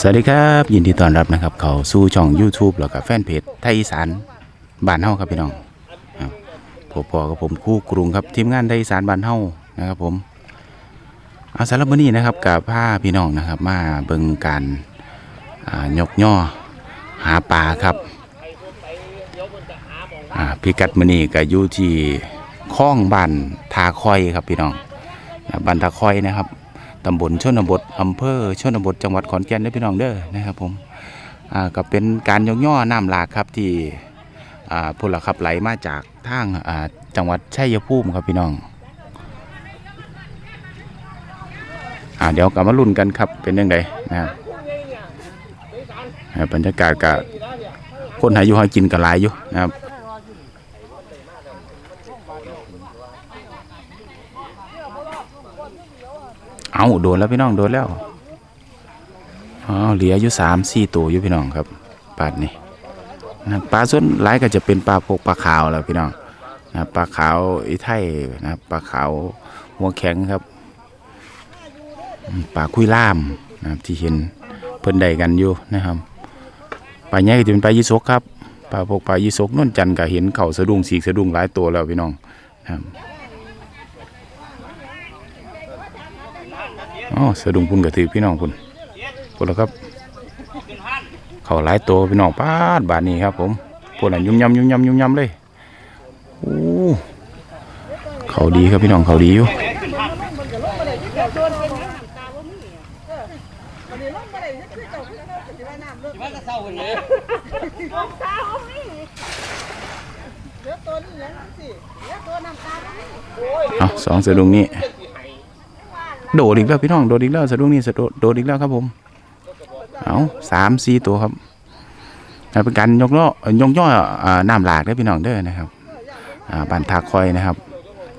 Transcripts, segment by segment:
สวัสดีครับ ยินดีต้อนรับนะครับ เขาสู่ช่อง YouTube แล้วก็แฟนเพจไทยอีสานบ้านเฮาครับพี่น้องครับพบพอกับผมคู่กรุงครับทีมงานไทยอีสานบ้านเฮานะครับ ผมเอาสำหรับวันนี้นะครับกับผ้าพี่น้องนะครับ มาเบิ่งการยกย่อหาปลาครับพิกัดมื้อนี้ก็อยู่ที่คลองบ้นทาคอยครับพี่น้องบันทาคอยนะครับ ตำบลชนบทอำเภอชนบทจังหวัดขอนแก่นเด้อพี่น้องเด้อนะครับผมอ่าก็เป็นการยกย่อน้ำหลากครับที่อ่าพลขับไหลมาจากทางอ่าจังหวัดชัยภูมิครับพี่น้องอ่าเดี๋ยวกลับมาลุ้นกันครับเป็นยังไงนะครับบรรยากาศกับคนหาอยู่หากินกันหลายอยู่นะครับ เอาโดนแล้วพี่น้องโดนแล้วอ๋อเหลืออยู่สามสี่ตัวอยู่พี่น้องครับปลาดนี่นะปลาส่วนหลายก็จะเป็นปลาพวกปลาขาวแล้วพี่น้องนะปลาขาวอีไทยนะปลาขาวหัวแข็งครับปลาคุยล่ามนะครับที่เห็นเพิ่นใดกันอยู่นะครับปลาใหญ่ก็จะเป็นปลายีสกครับปลาพวกปลายีสกนวลจันก็เห็นเข่าสะดุ้งสีกสะดุ้งหลายตัวแล้วพี่น้องนะครับ อ๋อสะดุ้งพุ่นกระถือพี่น้องพุ่นพุ่นแล้วครับ เขาหลายตัวพี่น้องป้าดบาทนี้ครับ ผมพุ่นอะยุ่มยำยุ่มยำยุ่มยำเลยโอ้เขาดีครับพี่น้องเขาดีอยู่เดี๋ยวตัวนี้ยังเดี๋ยวตัวน้ำตาลนี่เอาสองสะดุงนี้ โดดอีกแล้วพี่น้องโดดอีกแล้วสะดุ้งนี้สะโดดโดดอีกแล้วครับผม เอาสามสี่ตัวครับเป็นการยกล้อยกย่อน้ำหลากได้พี่น้องเด้อนะครับอ่าบ้านทาคอยนะครับ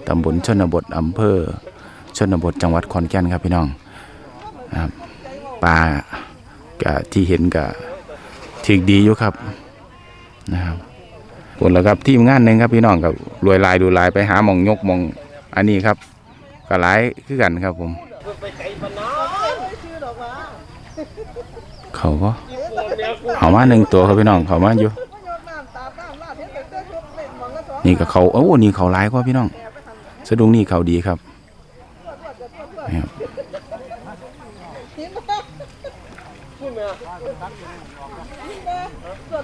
ตำบลชนบทอำเภอ ชนบทจังหวัดขอนแก่นครับพี่น้องปลากะที่เห็นกะถึกดีอยู่ครับนะครับผลแล้วครับทีมงานหนึ่งครับพี่น้องกับรวยลายดูลายไปหาหมองยกมองอันนี้ครับ ก็หลายคือกันครับผม เขาก็เขามาหนึ่งตัวครับพี่น้องเขาม้าเยอะนี่ก็เขาโอ้นี่เขาหลายกว่าพี่น้อง สะดุ้งนี่เขาดีครับนี่ครับ หินมาพูดมาหิน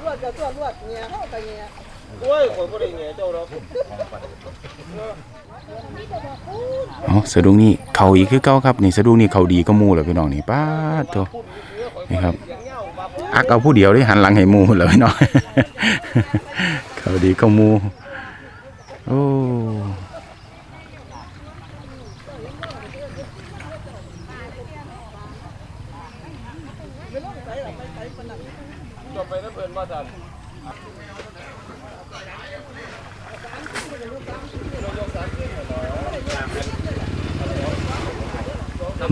มา ตรวจรวดจะตรวจรวดเงี้ยเข้าไปเงี้ยโอ้ยคนบ่ได้แง่เจ้าดอเอาสะดุ้งนี่เขาอีกคือเก้าครับนี่สะดุ้งนี่เขาดีก็มูเลยพี่น้องนี่ป้าตัวนี่ครับอักเอาผู้เดียวได้หันหลังให้มูเลยพี่น้องเขาดีก็มูโอ้ จบไปแล้วเพิ่นว่าซั่น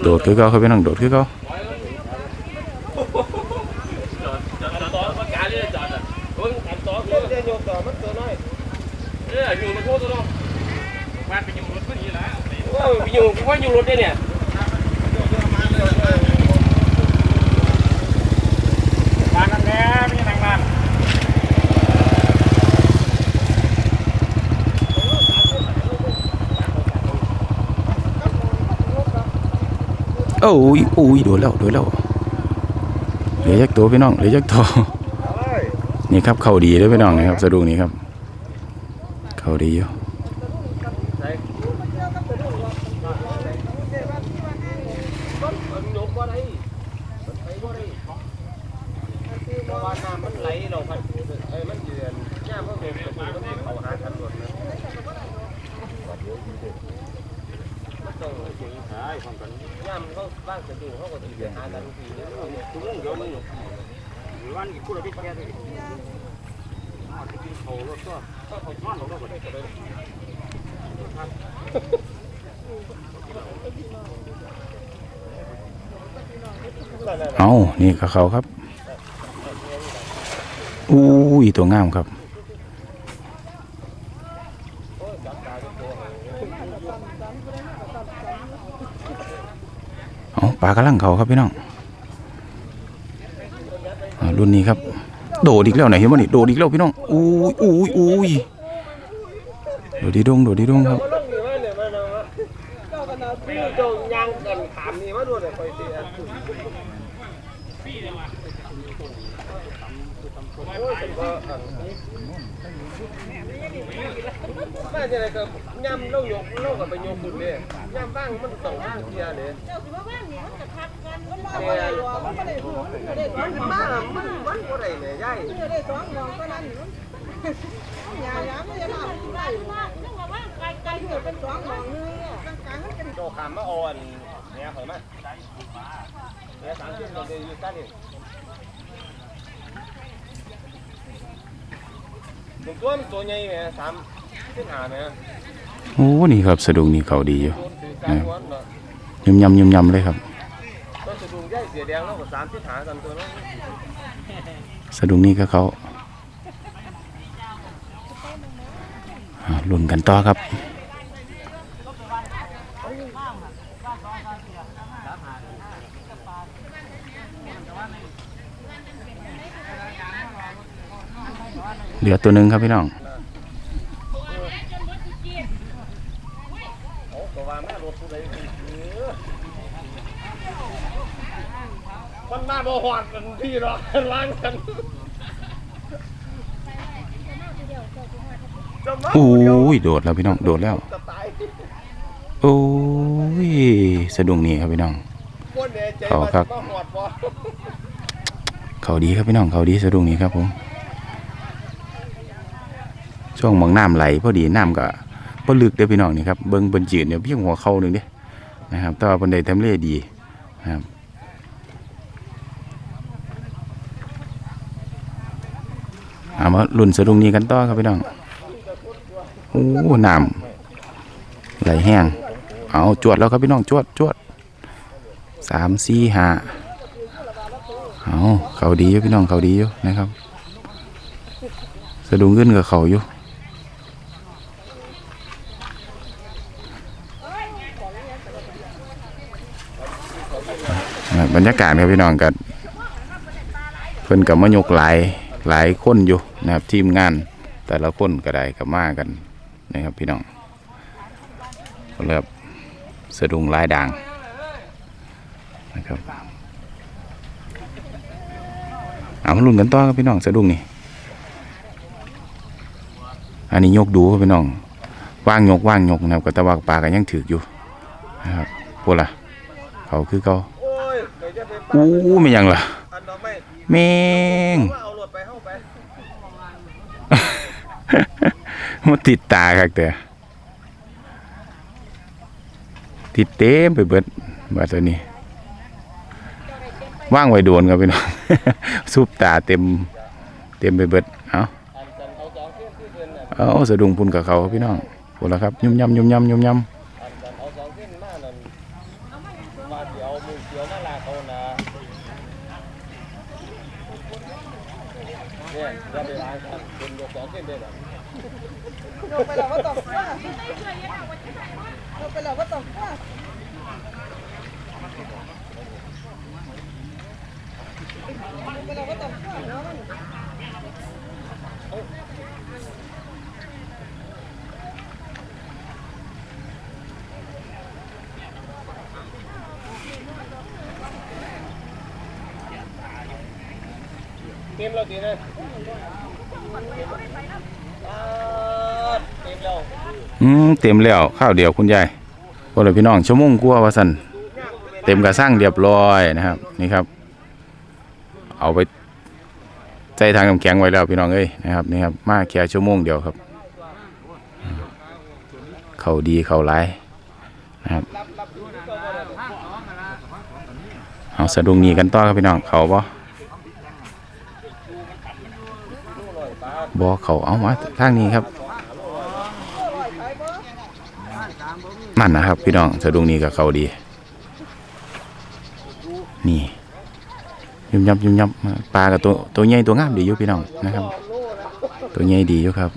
โดดคือเก้าครับพี่น้องโดดคือเก้า อันต่อมันกาเลยจอดอะเพิ่งอันต่อคือเดี๋ยวยกต่อมันตัวน้อยเอ้ยอยู่มันโคตรตัวน้อยมาไปอยู่รถเพิ่นนี่ล่ะว่าไปอยู่ว่าอยู่รถได้เนี่ย มากันแน่มีนางบ้าน โอ้ยโอ้ยโดดแล้วโดดแล้วเหลือจักตัวพี่น้องเหลือจักตัวนี่ครับเขาดีเลยพี่น้องนะครับสะดุ้งนี่ครับ เขาดีอยู่ มันยกบ่ได้มันไปบ่ได้เพราะว่าน้ำมันไหลเราพัดเอ้ยมันเยือนย่ามเพิ่นเป็นมันก็เข้าหากันหมดนะมันต้องเสียงหายความกันย่ามเขาบ้างสะดุ้งเขาก็สิไปหากันทีนี้ทุกเดี๋ยวมัน วันกี่คู่เราพี่แกเลยมาจะกินเขาแล้วก็ก็เขา เอานี่กับเขาครับ อู้ยตัวงามครับ เอาปลากระลังเขาครับพี่น้องรุ่นนี้ครับ โดดอีกแล้วไหนเห็นบ่นี่โดดอีกแล้วพี่น้องอุ้ยอุ้ยอุ้ยโดดดีดงโดดดีดงครับ มาจะอะไหนก็ย่ำเล่ายกเล่ากับไปโยกขึ้นเนี่ยย่ำบ้างมันต้องบ้างเทียเนี่ยเจ้าสิว่าว่างนี่มันจะพักกันมันมาบ่ได้หรอกมันบ่ได้หัวมันบ่ได้สองหมองบ้ามันมันบ่ได้เนี่ยยายมันบ่ได้สองหมองก็นั้นมันยายามมันจะลาบได้นึกว่าว่างไกลไกลเถื่อเป็นสองหองนึงกลางๆมันเป็นโตขามมาอ่อนเนี่ยข่อยมาเนี่ยสามสิบเราเดียวอยู่กันนี่ ตัวตัวมันตัวใหญ่ไหมสามขึ้นห้าไหมโอ้นี่ครับสะดุงนี่เขาดีอยู่ โดนถือการวันเนาะยำยำยำยำเลยครับ ต้นสะดุงใหญ่เสียแดงแล้วก็สามขึ้นหากันตัวเนาะสะดุงนี่ก็เขาอ่าลุ้นกันต่อครับ เหลือตัวหนึ่งครับพี่น้องโอ้ก็ว่าแม่รถผู้ใดสิเออมันมาบ่หอดกันพี่เนาะล้างกันจะมาโอ้ผู้เดียวยโดดแล้วพี่น้องโดดแล้วจะตายโอ้ยสะดุงนี่ครับพี่น้องคนเนี่ยใจเอาว่าครับจะมาหอดบ่เขาดีครับพี่น้องเขาดีสะดุ้งนี้ครับผม ช่วงมองน้ำไหลพอดีน้ำก็พอลึกเด้อพี่น้องนี่ครับเบิ้งบนจืดเนี่ยเพียงหัวเข่าหนึ่งเด้นะครับแต่ว่าบนไดทำเลดีนะครับเอามาลุ่นสะดุงนี้กันต่อครับพี่น้องโอ้น้ำไหลแห้งเอาจวดแล้วครับพี่น้องจวดจวดสามสี่ห้าเอาเขาดีอยู่พี่น้องเขาดีอยู่นะครับ สะดุ้งขึ้นกับเขาอยู่ บรรยากาศครับพี่น้องกันเพิ่นกับมายกหลายหลายคนอยู่นะครับทีมงานแต่ละคนก็ได้กับมากันนะครับพี่น้องเริ่มสะดุ้งลายด่างนะครับเอามาลุ้นกันต่อครับพี่น้องสะดุ้งนี่อันนี้ยกดูครับพี่น้องว่างยกว่างยกนะครับก็แต่ว่าปลาก็ยังถืออยู่นะครับพวกล่ะ เขาคือเขาโอ้ยเดี๋ยวจะไปอู้ไม่ยังล่ะอันดอกไม้แมงว่าเอารถไปเข้าไปมันติดตาครับแต่ติดเต็มไปเบิดบาดตัวนี้ ว่างไว้โดนครับพี่น้องซุปตาเต็ม เต็มไปเบิดเอาอันกันเอาสองเส้นที่เดินน่ะเอาสะดุ้งพุ่นกับเขาครับพี่น้องพูดแล้วครับ ยุ่มยำยุ่มยำยุ่มยำ อันกันเอาสองเส้นมานั่นว่าเดี๋ยวมือเดียวมาลาเขานะ เนี่ยจะไปล้างกันเป็นยกสองเส้นเด้อน่ะลงไปแล้วว่าต้องว่าลงไปแล้วว่าต้องว่าลงไปแล้วว่าต้องว่าเนาะมันเต็มแล้วตีนะ อ่าเต็มแล้วอืมเต็มแล้วข้าวเดียวคุณยายพวกเราพี่น้องชั่วโมงกลัวว่าสันเต็มกระสร้างเรียบร้อยนะครับ นี่ครับ เอาไปใจทางน้ำแข็งไว้แล้วพี่น้องเอ้ยนะครับนี่ครับมาแค่ชั่วโมงเดียวครับ เขาดีเขาร้ายนะครับเอาสะดุงนี้กันต่อครับพี่น้องเขาบ่ บ่เขาเอามาทางนี้ครับมันนะครับพี่น้องสะดุงนี้กับเขาดี นี่ยุ่มยับยุ่มยับปลากับตัวตัวใหญ่ตัวงามดีอยู่พี่น้องนะครับ ตัวใหญ่ดีอยู่ครับ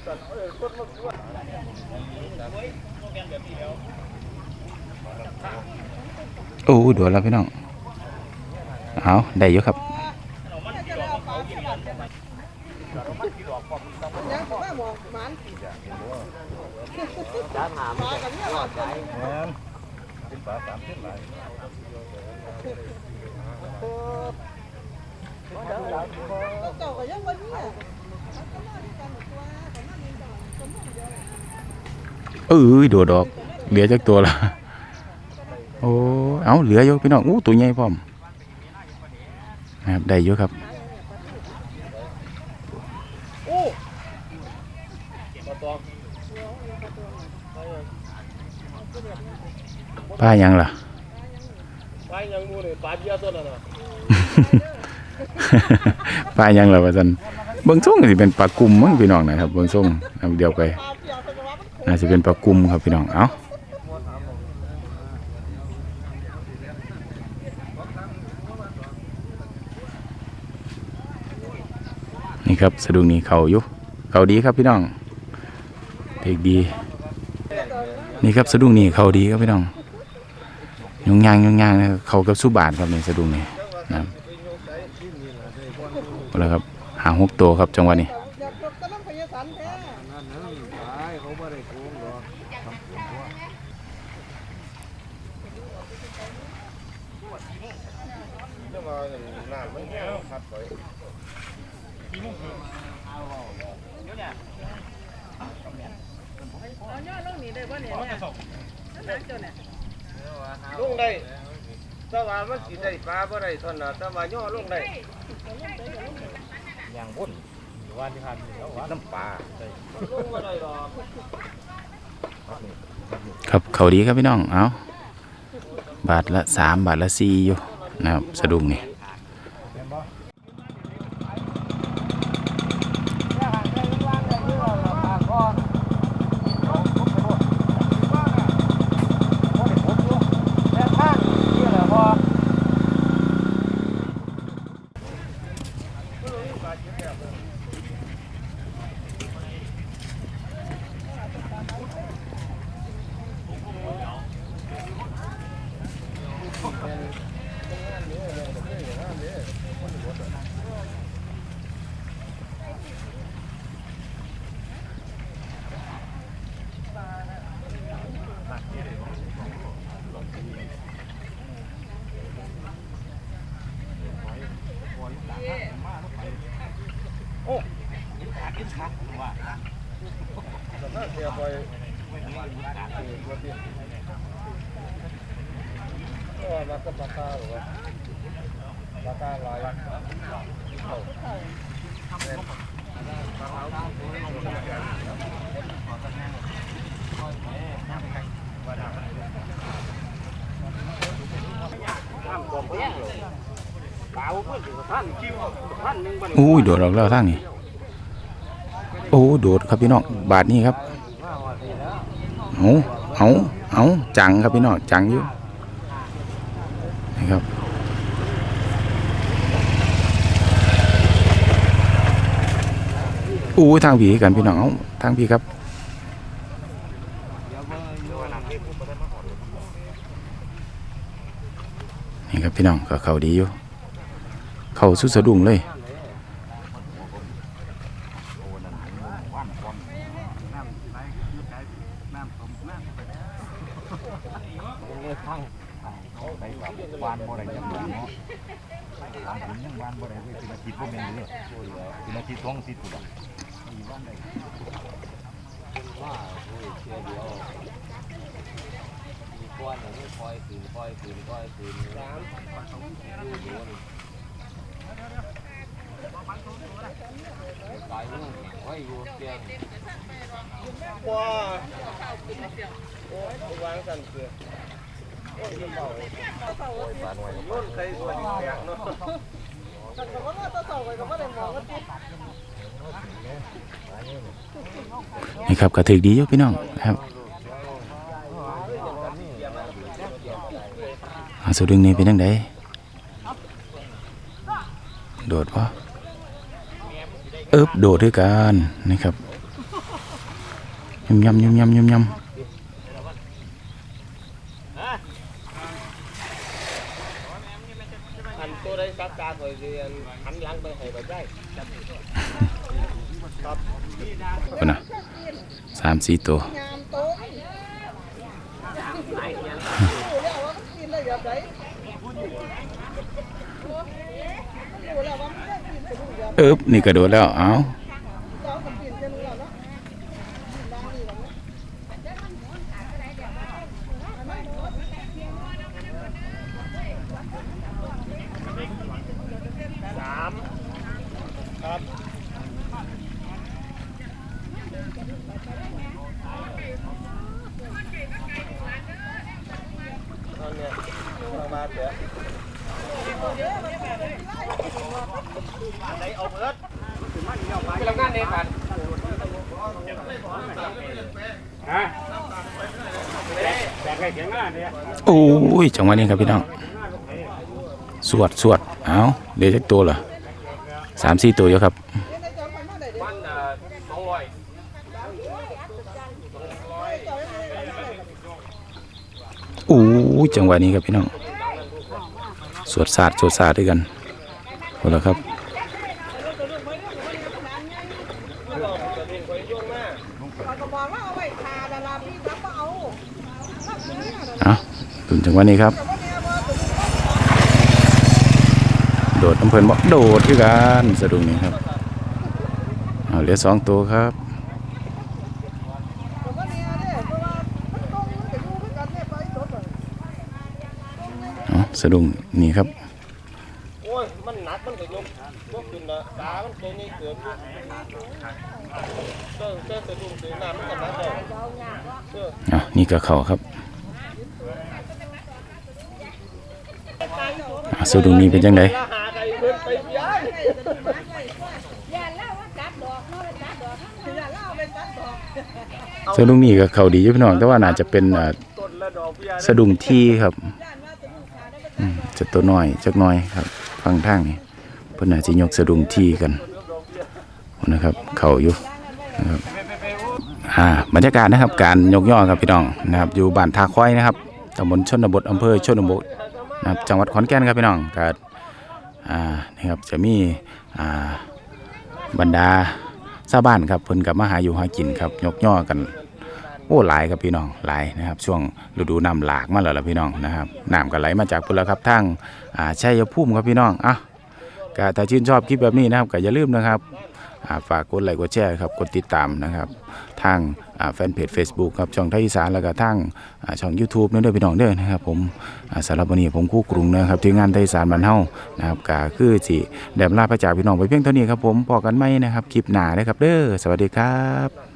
โอ้โดนแล้วพี่น้องเอาได้อยู่ครับ จะได้เอาปลาไป ยังสิมาหมองหมัน จ้าถามมากันเนี่ยหอดใจแมนเป็นฝาสามเส้นหลายเจ้าก็ยังบ่เนี่ยเอ้ยโดดออก เหลือจักตัวละโอ้ เอาเหลืออยู่พี่น้อง อู้ ตัวใหญ่พร้อม ครับ ได้อยู่ครับ โอ้ปลาตอง ปลาหยังล่ะปลายังมูนี่ปลาเบี้ยตัวนั้นน่ะปลาหยังล่ะว่าซั่นเบิ่งส่งก็สิเป็นปลากุมมั้งพี่น้องนะครับเบิ่งส่งนำเดียวไปปลาเปียกก็ว่ามันน่าจะเป็นปลากุมครับพี่น้องเอ้านี่ครับสะดุ้งนี้เขาอยู่เขาดีครับพี่น้องเด็กดี นี่ครับสะดุ้งนี้เขาดีครับพี่น้อง ยงยางยงยางนะครับเขากับสุบาทครับในสะดุ้งนี้นะครับเอาละครับหาหกตัวครับจังหวะนี้อยากจบตะลังพยาสันแท้นั่นนั่นตายเลงได้ถ้าว่ามันกินได้ปลาบ่ได้เท่านั้นถ้าว่าย่อลงได้อย่างพุ่นว่าที่พันน้ำปลาลงบ่ได้หรอกครับเขาดีครับพี่น้อง เอาบาทละสามบาทละสี่อยู่นะครับ สะดุ้งนี่ มาก็ปลาตาหรอปลาตาลอย เปล่าเพื่ อนท่านท่านหนึ่งบันอุ้ยโดดออกแล้วทางนี้โอ้โดดครับพี่น้องบาทนี้ครับเอาเอาเอาจังครับพี่น้องจังอยู่นี่ครับอู้ทางผีกันพี่น้องเอาทางผีครับนี่ครับพี่น้องก็เขาดีอยู่ เขาสุดสะดุ้งเลย วานบ่ได้ยังบ่เนาะวานผมยังวานบ่ได้เว้ยเป็นอาทิตย์บ่แม่นเด้อเป็นอาทิตย์ท้องอาทิตย์พุ่นล่ะมีวานได้ ก้อนนี่คอยคืนคอยคืนคอยคืนสามตายลูกไว้าโอ้ยวางสั่นเกลือโอ้ยเบาปลาหน่วยโยนใครสวยแปลกเนาะแต่ก็ว่าตะเสาไปก็บ่ได้มองกันตินี่ครับก็ถือดีอยู่พี่น้องครับอาสุดึงนี่เป็นยังไงโดดปะ เอิบโดดด้วยกันนะครับยำยำยำยำยำยอันตัวได้ซักการหน่อยเรียนหันหลังไปให้ไปได้ำคนนะสามสี่ตัว เอ๊บนี่กระโดดแล้วเอ้าจ้ากับกินกันแล้วเนาะดังนี่แล้ว สามครับนั่นเนี่ยทางมาเสียไหนเอาเบิด ไปทำงานเองกันฮะแบกไก่เสียงหน้าเนี่ย โอันนี้ครับพี่น้องสวดสวดเอ้าเดี๋ยวจักตัวเหรอสามสี่ตัวเยอะครับอู้จังหวะนี้ครับพี่น้องสวดศาสตร์สวดศาสตร์ด้วยกันหมดแล้วครับ เขาก็บอกว่าเอาไว้ทาดาราพี่รับก็เอาถ้าคุณเนี่ยนะ เอาถึง จังหวะนี้ครับแต่ว่าเนี่ยว่าตัวโดดน้ำเพลินบ่โดดด้วยกันสะดุ้งนี้ครับเอาเหลือสองตัวครับตัวก็เนี่ยเนี่ยเพราะว่ามันตรงมันจะอยู่ด้วยกันเนี่ยไปตัวก่อนเอาสะดุ้งนี่ครับโอ้ยมันหนักมันก็ยกยกขึ้นนะตามันตัวนี้เกิดอยู่เจ้าเจ้าสะดุ้งตื่นน้ำมันก็หนักเลยเจ้าเอานี่ก็เข่าครับเอา สะดุ้งนี้เป็นจังไดละหนสะดุ้งนี้ก็เขาดีอยู่พี่น้องแต่ว่าน่าจะเป็นสะดุ้งที่ครับจะลูกขาได้เป็นอืมจะตัวน้อยจักน้อยครับฟังทางนี่เพิ่นน่าสิยกสะดุ้งที่กันนะครับ เข่าอยู่นะครับอ่าบรรยากาศนะครับ การยกย่อครับพี่น้องนะครับ อยู่บ้านทาควายนะครับตำบลชนบทอำเภอชนบท นะครับจังหวัดขอนแก่นครับพี่น้องก็นี่ครับจะมีบรรดาชาวบ้านครับเพิ่นกับมาหาอยู่หากินครับยกย่อกันโอ้หลายครับพี่น้องหลายนะครับ ช่วงฤดูน้ำหลากมาแล้วล่ะพี่น้องนะครับน้ำก็ไหลมาจากพุ่นแล้วครับทางชัยภูมิครับพี่น้องอะก็ถ้าชื่นชอบคลิปแบบนี้นะครับก็อย่าลืมนะครับ ฝากกดไลค์กดแชร์ครับกดติดตามนะครับทางแฟนเพจ Facebook ครับช่องไทยอีสานแล้วก็ทางช่อง YouTube นั่นด้วยพี่น้องเด้อนะครับผมสาสำหรับวันนี้ผมคู่กรุงนะครับที่งานไทยอีสานบ้านเฮานะครับก็คือสิแดมลาพระจ่าพี่น้องไปเพียงเท่านี้ครับผมพอกันไหมนะครับคลิปหนาเลยครับเด้อสวัสดีครับ